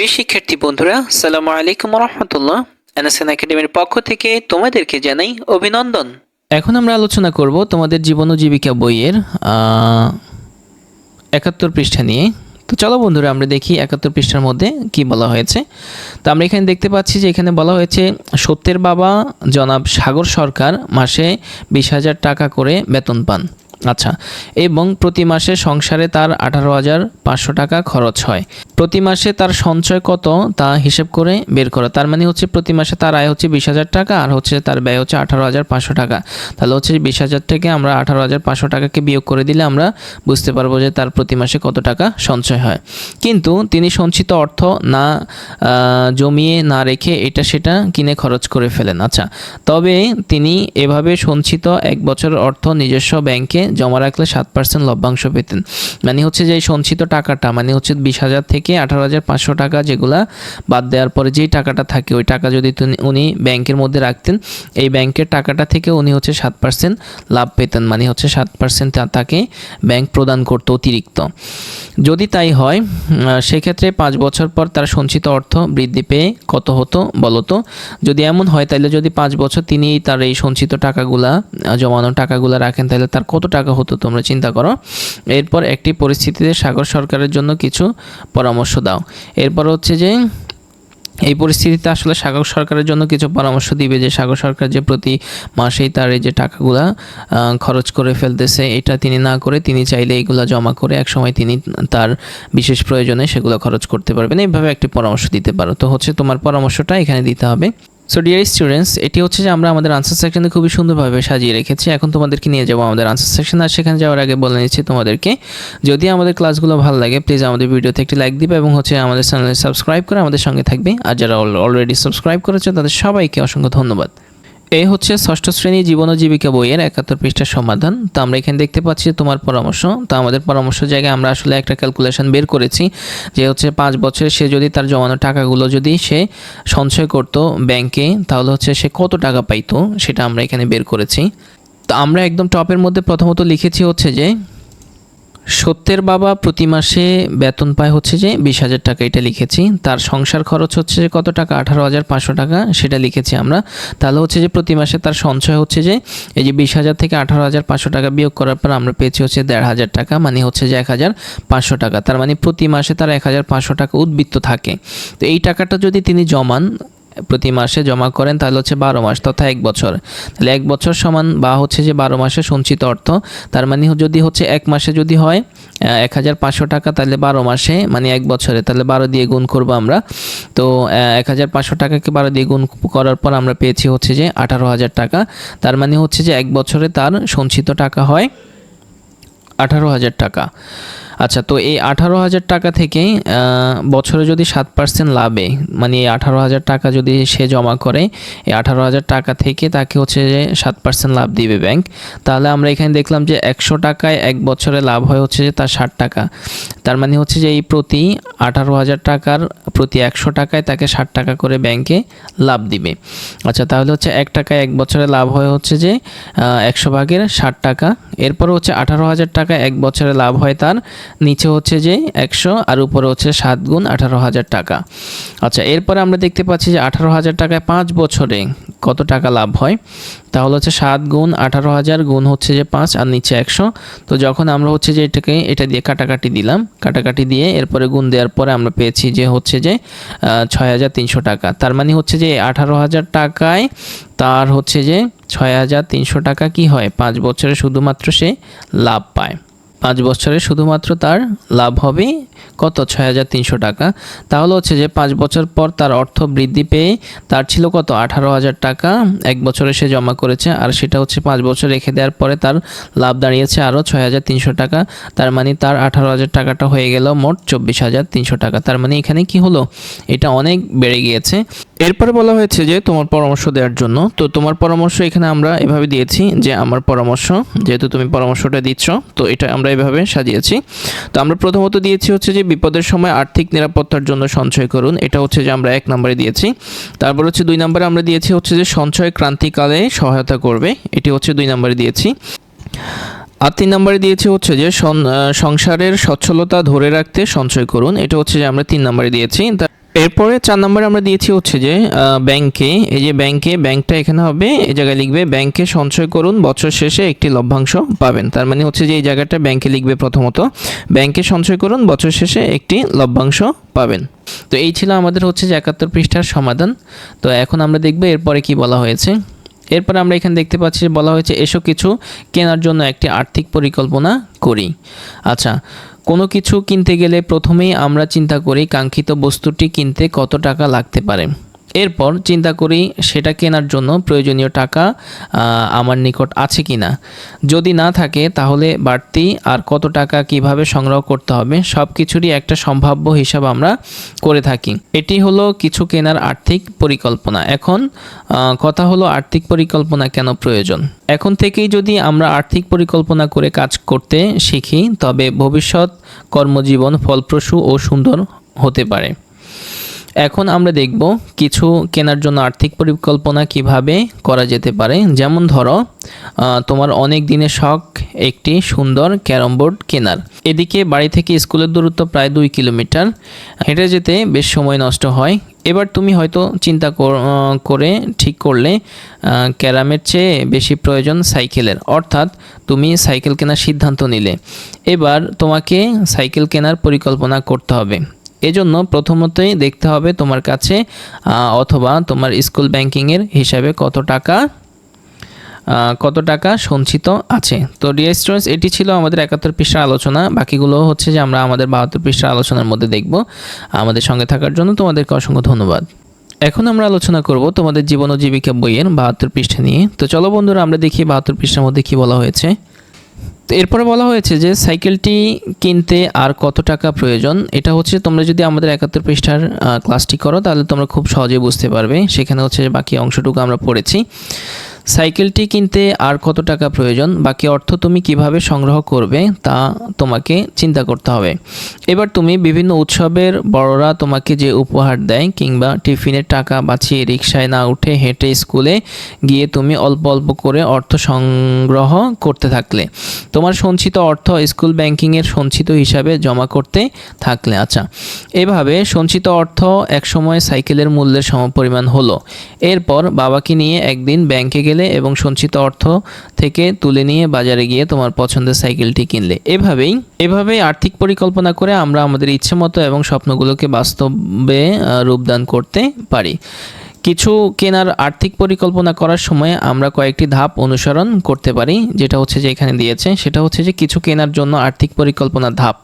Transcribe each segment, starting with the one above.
প্রিয় শিক্ষার্থী বন্ধুরা সালাম আলাইকুম রহমতুল্লাহ এনএসএন একাডেমির পক্ষ থেকে তোমাদেরকে জানাই অভিনন্দন। এখন আমরা আলোচনা করব তোমাদের জীবন ও জীবিকা বইয়ের একাত্তর পৃষ্ঠা নিয়ে। তো চলো বন্ধুরা, আমরা দেখি একাত্তর পৃষ্ঠার মধ্যে কি বলা হয়েছে। তো আমরা এখানে দেখতে পাচ্ছি যে এখানে বলা হয়েছে, সত্যের বাবা জনাব সাগর সরকার মাসে বিশ হাজার টাকা করে বেতন পান। আচ্ছা। এবং প্রতি মাসে সংসারে তার আঠারো হাজার পাঁচশো টাকা খরচ হয়। প্রতি মাসে তার সঞ্চয় কত তা হিসেব করে বের করো। তার মানে হচ্ছে প্রতি মাসে তার আয় হচ্ছে বিশ হাজার টাকা, আর হচ্ছে তার ব্যয় হচ্ছে আঠারো হাজার পাঁচশো টাকা। তাহলে হচ্ছে বিশ হাজার থেকে আমরা আঠারো হাজার পাঁচশো টাকাকে বিয়োগ করে দিলে আমরা বুঝতে পারব যে তার প্রতি মাসে কত টাকা সঞ্চয় হয়। কিন্তু তিনি সঞ্চিত অর্থ না জমিয়ে না রেখে এটা সেটা কিনে খরচ করে ফেলেন। আচ্ছা। তবে তিনি এভাবে সঞ্চিত এক বছরের অর্থ নিজস্ব ব্যাংকে জমা রাখলে সাত পার্সেন্ট লভ্যাংশ পেতেন। মানে হচ্ছে যে সঞ্চিত টাকাটা মানে হচ্ছে বিশ হাজার থেকে আঠারো হাজার পাঁচশো টাকা যেগুলা বাদ দেওয়ার পরে যেই টাকাটা থাকে, ওই টাকা যদি উনি ব্যাংকের মধ্যে রাখতেন, এই ব্যাংকের টাকাটা থেকে উনি হচ্ছে সাত পার্সেন্ট লাভ পেতেন। মানে হচ্ছে সাত পার্সেন্ট তাকে ব্যাংক প্রদান করতো অতিরিক্ত। যদি তাই হয় সেক্ষেত্রে পাঁচ বছর পর তার সঞ্চিত অর্থ বৃদ্ধি পেয়ে কত হতো বলতো যদি এমন হয় তাহলে যদি পাঁচ বছর তিনি তার এই সঞ্চিত টাকাগুলা জমানো টাকাগুলা রাখেন তাহলে তার কত টাকা হতো, তোমরা চিন্তা করো। এরপর একটি পরিস্থিতিতে সাগর সরকারের জন্য কিছু পরামর্শ দাও। এরপর হচ্ছে যে, এই পরিস্থিতিতে আসলে সাগর সরকারের জন্য কিছু পরামর্শ দিবে যে, সাগর সরকার যে প্রতি মাসেই তার এই যে টাকাগুলা খরচ করে ফেলতেছে, এটা তিনি না করে, তিনি চাইলে এইগুলা জমা করে একসময় তিনি তার বিশেষ প্রয়োজনে সেগুলো খরচ করতে পারবেন। এইভাবে একটি পরামর্শ দিতে পারো। তো হচ্ছে তোমার পরামর্শটা এখানে দিতে হবে। সো ডিয়ার স্টুডেন্টস এটি হচ্ছে যে আমরা আমাদের আনসার সেকশনে খুবই সুন্দরভাবে সাজিয়ে রেখেছি। এখন তোমাদেরকে নিয়ে যাব আমাদের আনসার সেকশন আর সেখানে যাওয়ার আগে বলে নিচ্ছি তোমাদেরকে, যদি আমাদের ক্লাসগুলো ভালো লাগে প্লিজ আমাদের ভিডিওতে একটি লাইক দিবে এবং হচ্ছে আমাদের চ্যানেলে সাবস্ক্রাইব করে আমাদের সঙ্গে থাকবে। আর যারা অলরেডি সাবস্ক্রাইব করেছে, তাদের সবাইকে অসংখ্য ধন্যবাদ। এই হচ্ছে ষষ্ঠ শ্রেণি জীবন ও জীবিকা বইয়ের একাত্তর পৃষ্ঠার সমাধান। তো আমরা এখানে দেখতে পাচ্ছি তোমার পরামর্শ। তো আমাদের পরামর্শ জায়গায় আমরা আসলে একটা ক্যালকুলেশন বের করেছি যে হচ্ছে পাঁচ বছরে সে যদি তার জমানো টাকাগুলো যদি সে সঞ্চয় করত ব্যাংকে তাহলে হচ্ছে সে কত টাকা পাইতো সেটা আমরা এখানে বের করেছি। তো আমরা একদম টপের মধ্যে প্রথমত লিখেছি হচ্ছে যে সত্যের বাবা প্রতি মাসে বেতন পায় হচ্ছে যে বিশ হাজার টাকা, এটা লিখেছি। তার সংসার খরচ হচ্ছে যে কত টাকা? আঠারো হাজার পাঁচশো টাকা, সেটা লিখেছি আমরা। তাহলে হচ্ছে যে প্রতি মাসে তার সঞ্চয় হচ্ছে যে এই যে বিশ হাজার থেকে আঠারো হাজার পাঁচশো টাকা বিয়োগ করার পর আমরা পেয়েছি হচ্ছে দেড় হাজার টাকা মানে হচ্ছে যে এক হাজার পাঁচশো টাকা। তার মানে প্রতি মাসে তার এক হাজার পাঁচশো টাকা উদ্বৃত্ত থাকে। তো এই টাকাটা যদি তিনি জমান প্রতি মাসে জমা করেন, তাহলে হচ্ছে বারো মাস তথা এক বছর। তাহলে এক বছর সমান বা হচ্ছে যে বারো মাসে সঞ্চিত অর্থ, তার মানে যদি হচ্ছে এক মাসে যদি হয় এক হাজার পাঁচশো টাকা, তাহলে বারো মাসে মানে এক বছরে, তাহলে বারো দিয়ে গুণ করব আমরা। তো এক হাজার পাঁচশো টাকাকে বারো দিয়ে গুণ করার পর আমরা পেয়েছি হচ্ছে যে আঠারো হাজার টাকা। তার মানে হচ্ছে যে এক বছরে তার সঞ্চিত টাকা হয় আঠারো হাজার টাকা। আচ্ছা তো এই আঠারো হাজার টাকা থেকে বছরে যদি সাত পার্সেন্ট লাভে মানে এই আঠারো হাজার টাকা যদি সে জমা করে, এই আঠারো হাজার টাকা থেকে তাকে হচ্ছে যে সাত পার্সেন্ট লাভ দিবে ব্যাংক তাহলে আমরা এখানে দেখলাম যে একশো টাকায় এক বছরে লাভ হয় হচ্ছে যে তার ষাট টাকা। তার মানে হচ্ছে যে এই প্রতি আঠারো হাজার টাকার, প্রতি একশো টাকায় তাকে ষাট টাকা করে ব্যাংকে লাভ দিবে। আচ্ছা তাহলে হচ্ছে এক টাকায় এক বছরে লাভ হয় হচ্ছে যে একশো ভাগের ষাট টাকা। এরপর হচ্ছে আঠারো হাজার টাকা এক বছরে লাভ হয় তার নিচে হচ্ছে যে একশো আর উপরে হচ্ছে সাত গুণ আঠারো হাজার টাকা। আচ্ছা এরপরে আমরা দেখতে পাচ্ছি যে আঠারো হাজার টাকায় পাঁচ বছরে কত টাকা লাভ হয়? তাহলে হচ্ছে সাত গুণ আঠারো হাজার গুণ হচ্ছে যে পাঁচ আর নিচে একশো। তো যখন আমরা হচ্ছে যে এটাকে, এটা দিয়ে কাটাকাটি দিলাম, কাটাকাটি দিয়ে এরপরে গুণ দেওয়ার পরে আমরা পেয়েছি যে হচ্ছে যে ছয় হাজার তিনশো টাকা। তার মানে হচ্ছে যে আঠারো হাজার টাকায় তার হচ্ছে যে ছয় হাজার তিনশো টাকা কি হয়? পাঁচ বছরে শুধুমাত্র সে লাভ পায়। পাঁচ বছরে শুধুমাত্র তার লাভ হবে কত? ছয় হাজার তিনশো টাকা। তাহলে হচ্ছে যে পাঁচ বছর পর তার অর্থ বৃদ্ধি পেয়ে তার ছিল কত? আঠারো হাজার টাকা। এক বছরে সে জমা করেছে আর সেটা হচ্ছে পাঁচ বছর রেখে দেওয়ার পরে তার লাভ দাঁড়িয়েছে আরও ছয় হাজার তিনশো টাকা। তার মানে তার আঠারো হাজার টাকাটা হয়ে গেল মোট চব্বিশ হাজার তিনশো টাকা। তার মানে এখানে কি হলো? এটা অনেক বেড়ে গিয়েছে। এরপরে বলা হয়েছে যে তোমার পরামর্শ দেওয়ার জন্য। তো তোমার পরামর্শ এখানে আমরা এভাবে দিয়েছি যে আমার পরামর্শ, যেহেতু তুমি পরামর্শটা দিচ্ছ, তো এটা আমরা এভাবে সাজিয়েছি। তো আমরা প্রথমত দিয়েছি হচ্ছে যে বিপদের সময় আর্থিক নিরাপত্তার জন্য সঞ্চয় করুন। এটা হচ্ছে যে আমরা এক নম্বরে দিয়েছি। তারপর হচ্ছে দুই নম্বরে আমরা দিয়েছি হচ্ছে যে সঞ্চয় ক্রান্তিকালে সহায়তা করবে। এটি হচ্ছে দুই নম্বরে দিয়েছি। আর তিন নম্বরে দিয়েছি হচ্ছে যে সংসারের সচ্ছলতা ধরে রাখতে সঞ্চয় করুন। এটা হচ্ছে যে আমরা তিন নম্বরে দিয়েছি। এরপরে চার নম্বরে আমরা দিয়েছি হচ্ছে যে ব্যাংকে, এই যে ব্যাংকে, ব্যাংকটা এখানে হবে, এই জায়গায় লিখবে, ব্যাংকে সঞ্চয় করুন, বছর শেষে একটি লভ্যাংশ পাবেন। তার মানে হচ্ছে যে এই জায়গাটা ব্যাংকে লিখবে প্রথমত, ব্যাংকে সঞ্চয় করুন, বছর শেষে একটি লভ্যাংশ পাবেন। তো এই ছিল আমাদের হচ্ছে যে একাত্তর পৃষ্ঠার সমাধান। তো এখন আমরা দেখব এরপরে কি বলা হয়েছে। এরপর আমরা এখানে দেখতে পাচ্ছি বলা হয়েছে এসব কিছু কেনার জন্য একটি আর্থিক পরিকল্পনা করি। আচ্ছা কোনো কিছু কিনতে গেলে প্রথমেই আমরা চিন্তা করি কাঙ্ক্ষিত বস্তুটি কিনতে কত টাকা লাগতে পারে। এরপর চিন্তা করি সেটা কেনার জন্য প্রয়োজনীয় টাকা আমার নিকট আছে কি না যদি না থাকে তাহলে বাড়তি আর কত টাকা কীভাবে সংগ্রহ করতে হবে সব কিছুরই একটা সম্ভাব্য হিসাব আমরা করে থাকি। এটি হলো কিছু কেনার আর্থিক পরিকল্পনা। এখন কথা হলো আর্থিক পরিকল্পনা কেন প্রয়োজন? এখন থেকেই যদি আমরা আর্থিক পরিকল্পনা করে কাজ করতে শিখি, তবে ভবিষ্যৎ কর্মজীবন ফলপ্রসূ ও সুন্দর হতে পারে। এখন আমরা দেখব কিছু কেনার জন্য আর্থিক পরিকল্পনা কীভাবে করা যেতে পারে। যেমন ধরো তোমার অনেক দিনের শখ একটি সুন্দর ক্যারম বোর্ড কেনার। এদিকে বাড়ি থেকে স্কুলের দূরত্ব প্রায় দুই কিলোমিটার। হেঁটে যেতে বেশ সময় নষ্ট হয়। এবার তুমি হয়তো চিন্তা করে ঠিক করলে ক্যারামের চেয়ে বেশি প্রয়োজন সাইকেলের। অর্থাৎ তুমি সাইকেল কেনার সিদ্ধান্ত নিলে। এবার তোমাকে সাইকেল কেনার পরিকল্পনা করতে হবে। এজন্য প্রথমতই দেখতে হবে তোমার কাছে অথবা তোমার স্কুল ব্যাংকিংয়ের হিসাবে কত টাকা কত টাকা সঞ্চিত আছে। তো ডিয়ার স্টুডেন্টস এটি ছিল আমাদের একাত্তর পৃষ্ঠার আলোচনা। বাকিগুলো হচ্ছে যে আমরা আমাদের বাহাত্তর পৃষ্ঠার আলোচনার মধ্যে দেখব। আমাদের সঙ্গে থাকার জন্য তোমাদেরকে অসংখ্য ধন্যবাদ। এখন আমরা আলোচনা করব তোমাদের জীবন ও জীবিকা বইয়ের বাহাত্তর পৃষ্ঠা নিয়ে। তো চলো বন্ধুরা, আমরা দেখি বাহাত্তর পৃষ্ঠার মধ্যে কি বলা হয়েছে। তো এরপরে বলা হয়েছে যে সাইকেলটি কিনতে আর কত টাকা প্রয়োজন, এটা হচ্ছে তোমরা যদি আমাদের একাত্তর পৃষ্ঠার ক্লাসটি করো, তাহলে তোমরা খুব সহজে বুঝতে পারবে। সেখানে হচ্ছে বাকি অংশটুকু আমরা পড়েছি। সাইকেলটি কিনতে আর কত টাকা প্রয়োজন, বাকি অর্থ তুমি কীভাবে সংগ্রহ করবে তা তোমাকে চিন্তা করতে হবে। এবার তুমি বিভিন্ন উৎসবের বড়রা তোমাকে যে উপহার দেয় কিংবা টিফিনের টাকা বাঁচিয়ে রিক্সায় না উঠে হেঁটে স্কুলে গিয়ে তুমি অল্প অল্প করে অর্থ সংগ্রহ করতে থাকলে। তোমার সঞ্চিত অর্থ স্কুল ব্যাংকিংয়ের সঞ্চিত হিসাবে জমা করতে থাকলে। আচ্ছা এভাবে সঞ্চিত অর্থ একসময় সাইকেলের মূল্যের সমপরিমাণ হলো। এরপর বাবাকে নিয়ে একদিন ব্যাংকে গেলে এবং সঞ্চিত অর্থ থেকে তুলে নিয়ে বাজারে গিয়ে তোমার পছন্দের সাইকেলটি কিনলে। এভাবেই এভাবেই আর্থিক পরিকল্পনা করে আমরা আমাদের ইচ্ছে মতো এবং স্বপ্নগুলোকে বাস্তবে রূপদান করতে পারি। কিছু কেনার আর্থিক পরিকল্পনা করার সময় আমরা কয়েকটি ধাপ অনুসরণ করতে পারি, যেটা হচ্ছে যে এখানে দিয়েছে, সেটা হচ্ছে যে কিছু কেনার জন্য আর্থিক পরিকল্পনা ধাপ।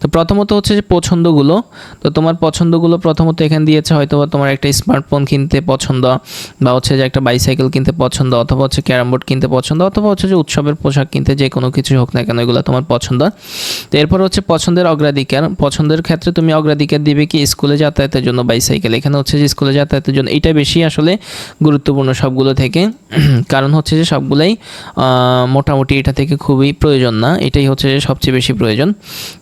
তো প্রথমত হচ্ছে যে পছন্দগুলো, তো তোমার পছন্দগুলো প্রথমত এখানে দিয়েছে হয়তো বা তোমার একটা স্মার্টফোন কিনতে পছন্দ, বা হচ্ছে যে একটা বাইসাইকেল কিনতে পছন্দ, অথবা হচ্ছে ক্যারাম বোর্ড কিনতে পছন্দ, অথবা হচ্ছে যে উৎসবের পোশাক কিনতে যে কোনো কিছু হোক না কেন, এগুলো তোমার পছন্দ। তো এরপর হচ্ছে পছন্দের অগ্রাধিকার, পছন্দের ক্ষেত্রে তুমি অগ্রাধিকার দিবে কি স্কুলে যাতায়াতের জন্য বাইসাইকেল এখানে হচ্ছে যে স্কুলে যাতায়াতের জন্য এটা বেশি আসলে গুরুত্বপূর্ণ সবগুলো থেকে, কারণ হচ্ছে যে সবগুলাই মোটামুটি এটা থেকে খুবই প্রয়োজন না, এটাই হচ্ছে যে সবচেয়ে বেশি প্রয়োজন।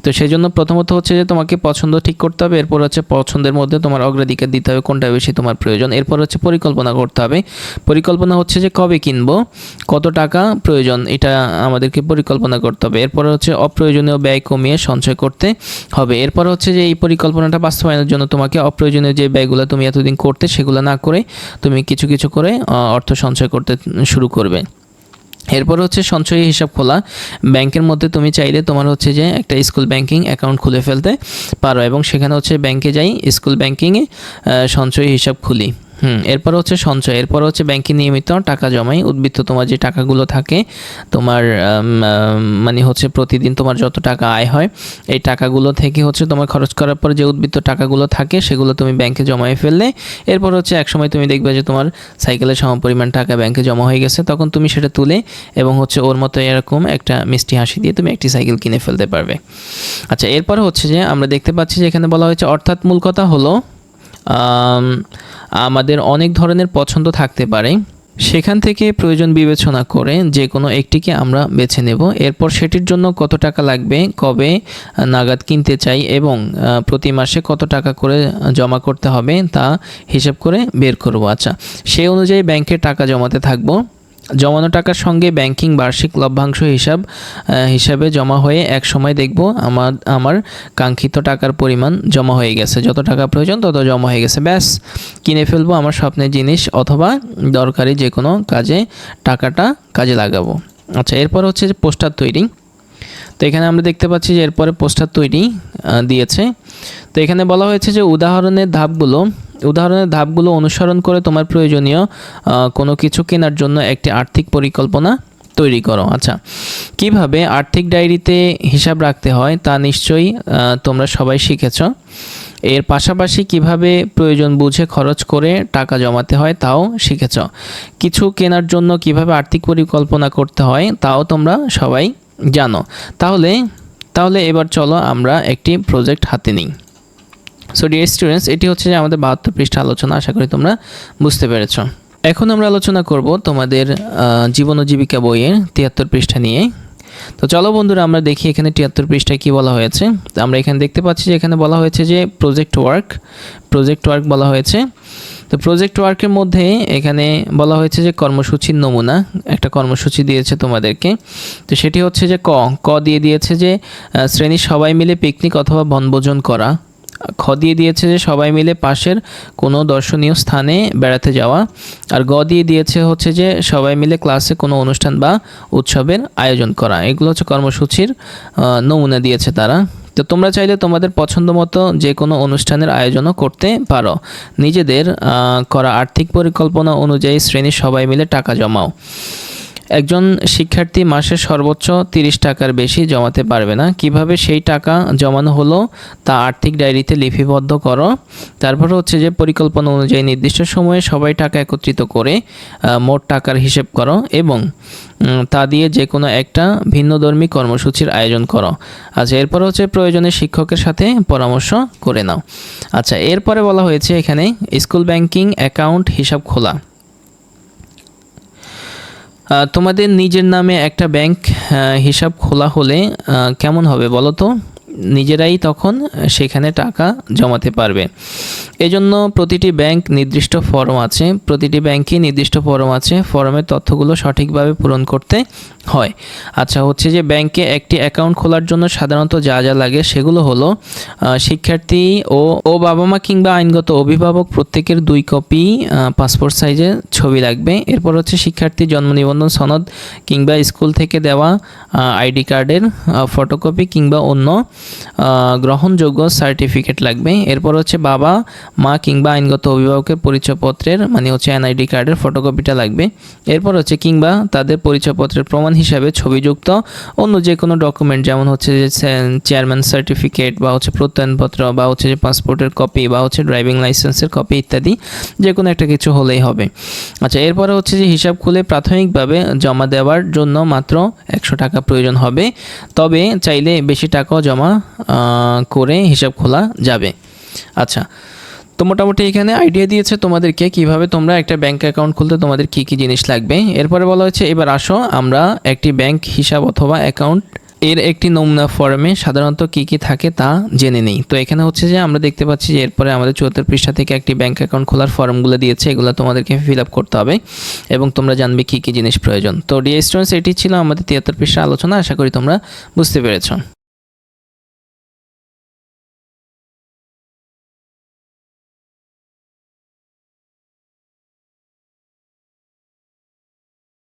তো সেই জন্য প্রথমত হচ্ছে যে তোমাকে পছন্দ ঠিক করতে হবে, এরপর হচ্ছে পছন্দের মধ্যে তোমার অগ্রাধিকার দিতে হবে কোনটা বেশি তোমার প্রয়োজন, এরপর হচ্ছে পরিকল্পনা করতে হবে। পরিকল্পনা হচ্ছে যে কবে কিনবো, কত টাকা প্রয়োজন, এটা আমাদেরকে পরিকল্পনা করতে হবে। এরপর হচ্ছে অপ্রয়োজনীয় ব্যয় কমিয়ে সঞ্চয় করতে হবে। এরপর হচ্ছে যে এই পরিকল্পনাটা বাস্তবায়নের জন্য তোমাকে অপ্রয়োজনীয় যে ব্যয়গুলো তুমি এতদিন করতে, সেগুলো না করে তুমি কিছু কিছু করে অর্থ সঞ্চয় করতে শুরু করবে। এরপর হচ্ছে সঞ্চয়ী হিসাব খোলা। ব্যাংকের মধ্যে তুমি চাইলে তোমার হচ্ছে যে একটা স্কুল ব্যাংকিং অ্যাকাউন্ট খুলে ফেলতে পারো এবং সেখানে হচ্ছে ব্যাংকে যাই স্কুল ব্যাংকিংয়ে সঞ্চয়ী হিসাব খুলি। হুম, এরপর হচ্ছে সঞ্চয়, এরপর হচ্ছে ব্যাংকে নিয়মিত টাকা জমাই, উদ্বৃত্ত তোমার যে টাকাগুলো থাকে, তোমার মানে হচ্ছে প্রতিদিন তোমার যত টাকা আয় হয়, এই টাকাগুলো থেকে হচ্ছে তোমার খরচ করার পর যে উদ্বৃত্ত টাকাগুলো থাকে, সেগুলো তুমি ব্যাংকে জমায়ে ফেললে, এরপর হচ্ছে একসময় তুমি দেখবে যে তোমার সাইকেলের সমপরিমাণ টাকা ব্যাংকে জমা হয়ে গেছে, তখন তুমি সেটা তুলে এবং হচ্ছে ওর মতো এরকম একটা মিষ্টি হাসি দিয়ে তুমি একটি সাইকেল কিনে ফেলতে পারবে। আচ্ছা এরপর হচ্ছে যে আমরা দেখতে পাচ্ছি যে এখানে বলা হয়েছে, অর্থাৎ মূল কথা হলো আমাদের অনেক ধরনের পছন্দ থাকতে পারে। সেখান থেকে প্রয়োজন বিবেচনা করে যে কোনো একটিকে আমরা বেছে নেব। এরপর সেটির জন্য কত টাকা লাগবে, কবে নাগাদ কিনতে চাই এবং প্রতি মাসে কত টাকা করে জমা করতে হবে তা হিসাব করে বের করব। আচ্ছা সেই অনুযায়ী ব্যাংকে টাকা জমাতে থাকব। জমানো টাকার সঙ্গে ব্যাংকিং বার্ষিক লভ্যাংশ হিসাব হিসাবে জমা হয়ে এক সময় দেখব আমার আমার কাঙ্ক্ষিত টাকার পরিমাণ জমা হয়ে গেছে। যত টাকা প্রয়োজন তত জমা হয়ে গেছে। ব্যাস, কিনে ফেলব আমার স্বপ্নের জিনিস অথবা দরকারি যে কোনো কাজে টাকাটা কাজে লাগাবো। আচ্ছা এরপর হচ্ছে যে পোস্টার তৈরি। তো এখানে আমরা দেখতে পাচ্ছি যে এরপরে পোস্টার তৈরি দিয়েছে। তো এখানে বলা হয়েছে যে উদাহরণের ধাপগুলো উদাহরণের ধাপগুলো অনুসরণ করে তোমার প্রয়োজনীয় কোনো কিছু কেনার জন্য একটি আর্থিক পরিকল্পনা তৈরি করো। আচ্ছা কীভাবে আর্থিক ডায়েরিতে হিসাব রাখতে হয় তা নিশ্চয়ই তোমরা সবাই শিখেছ। এর পাশাপাশি কীভাবে প্রয়োজন বুঝে খরচ করে টাকা জমাতে হয় তাও শিখেছ। কিছু কেনার জন্য কীভাবে আর্থিক পরিকল্পনা করতে হয় তাও তোমরা সবাই জানো। তাহলে তাহলে এবার চলো আমরা একটি প্রজেক্ট হাতে নিই। সো ডিয়ার স্টুডেন্টস এটি হচ্ছে যে আমাদের বাহাত্তর পৃষ্ঠা আলোচনা, আশা করি তোমরা বুঝতে পেরেছ। এখন আমরা আলোচনা করব তোমাদের জীবন ও জীবিকা বইয়ের তিয়াত্তর পৃষ্ঠা নিয়ে। তো চলো বন্ধুরা, আমরা দেখি এখানে তিয়াত্তর পৃষ্ঠায় কী বলা হয়েছে। তো আমরা এখানে দেখতে পাচ্ছি যে এখানে বলা হয়েছে যে প্রজেক্ট ওয়ার্ক প্রজেক্ট ওয়ার্ক বলা হয়েছে। তো প্রজেক্ট ওয়ার্কের মধ্যে এখানে বলা হয়েছে যে কর্মসূচির নমুনা, একটা কর্মসূচি দিয়েছে তোমাদেরকে। তো সেটি হচ্ছে যে ক ক দিয়ে দিয়েছে যে শ্রেণির সবাই মিলে পিকনিক অথবা বনভোজন করা। খ দিয়ে দিয়েছে যে সবাই মিলে পাশের কোনো দর্শনীয় স্থানে বেড়াতে যাওয়া। আর গ দিয়ে দিয়েছে হচ্ছে যে সবাই মিলে ক্লাসে কোনো অনুষ্ঠান বা উৎসবের আয়োজন করা। এগুলো হচ্ছে কর্মসূচির নমুনা দিয়েছে তারা। তো তোমরা চাইলে তোমাদের পছন্দ মতো যে কোনো অনুষ্ঠানের আয়োজনও করতে পারো। নিজেদের করা আর্থিক পরিকল্পনা অনুযায়ী শ্রেণির সবাই মিলে টাকা জমাও। একজন শিক্ষার্থী মাসে সর্বোচ্চ তিরিশ টাকার বেশি জমাতে পারবে না। কীভাবে সেই টাকা জমানো হলো তা আর্থিক ডায়েরিতে লিপিবদ্ধ করো। তারপর হচ্ছে যে পরিকল্পনা অনুযায়ী নির্দিষ্ট সময়ে সবাই টাকা একত্রিত করে মোট টাকার হিসেব করো এবং তা দিয়ে যে কোনো একটা ভিন্নধর্মী কর্মসূচির আয়োজন করো। আচ্ছা এরপর হচ্ছে প্রয়োজনে শিক্ষকের সাথে পরামর্শ করে নাও। আচ্ছা এরপরে বলা হয়েছে এখানে স্কুল ব্যাংকিং অ্যাকাউন্ট হিসাব খোলা। তোমাদের নিজের নামে একটা ব্যাংক হিসাব খোলা হলে কেমন হবে বলো তো? নিজেরাই তখন সেখানে টাকা জমাতে পারবে। এজন্য প্রতিটি ব্যাংক নির্দিষ্ট ফর্ম আছে। প্রতিটি ব্যাংকে নির্দিষ্ট ফর্ম আছে। ফর্মের তথ্যগুলো সঠিকভাবে পূরণ করতে হয়। আচ্ছা হচ্ছে যে ব্যাংকে একটি অ্যাকাউন্ট খোলার জন্য সাধারণত যা যা লাগে সেগুলো হলো শিক্ষার্থী ও ও বাবা মা কিংবা আইনগত অভিভাবক প্রত্যেকের দুই কপি পাসপোর্ট সাইজের ছবি লাগবে। এরপর হচ্ছে শিক্ষার্থী জন্ম নিবন্ধন সনদ কিংবা স্কুল থেকে দেওয়া আইডি কার্ডের ফটোকপি কিংবা অন্য গ্রহণযোগ্য সার্টিফিকেট লাগবে। এরপর হচ্ছে বাবা, মা কিংবা আইনগত অভিভাবকের পরিচয়পত্রের মানে হচ্ছে এনআইডি কার্ডের ফটোকপিটা লাগবে। এরপর হচ্ছে কিংবা তাদের পরিচয়পত্রের প্রমাণ হিসাবে ছবিযুক্ত অন্য যে কোনো ডকুমেন্ট যেমন হচ্ছে যে চেয়ারম্যান সার্টিফিকেট বা হচ্ছে প্রত্যয়নপত্র বা হচ্ছে যে পাসপোর্টের কপি বা হচ্ছে ড্রাইভিং লাইসেন্সের কপি ইত্যাদি যে কোনো একটা কিছু হলেই হবে। আচ্ছা এরপরে হচ্ছে যে হিসাব খুলে প্রাথমিকভাবে জমা দেওয়ার জন্য মাত্র একশো টাকা প্রয়োজন হবে। তবে চাইলে বেশি টাকাও জমা করে হিসাব খোলা যাবে। আচ্ছা তো মোটামুটি এখানে আইডিয়া দিয়েছে তোমাদেরকে কীভাবে তোমরা একটা ব্যাংক অ্যাকাউন্ট খুলতে তোমাদের কি কি জিনিস লাগবে। এরপরে বলা হচ্ছে এবার আসো, আমরা একটি ব্যাংক হিসাব অথবা অ্যাকাউন্ট এর একটি নমুনা ফর্মে সাধারণত কি কি থাকে তা জেনে নেই। তো এখানে হচ্ছে যে, আমরা দেখতে পাচ্ছি যে এরপরে আমাদের চুয়াত্তর পৃষ্ঠা থেকে একটি ব্যাংক অ্যাকাউন্ট খোলার ফর্মগুলো দিয়েছে, এগুলো তোমাদেরকে ফিল আপ করতে হবে এবং তোমরা জানবে কি কি জিনিস প্রয়োজন। তো ডিএ এটি ছিল আমাদের তিয়াত্তর পৃষ্ঠা আলোচনা, আশা করি তোমরা বুঝতে পেরেছ।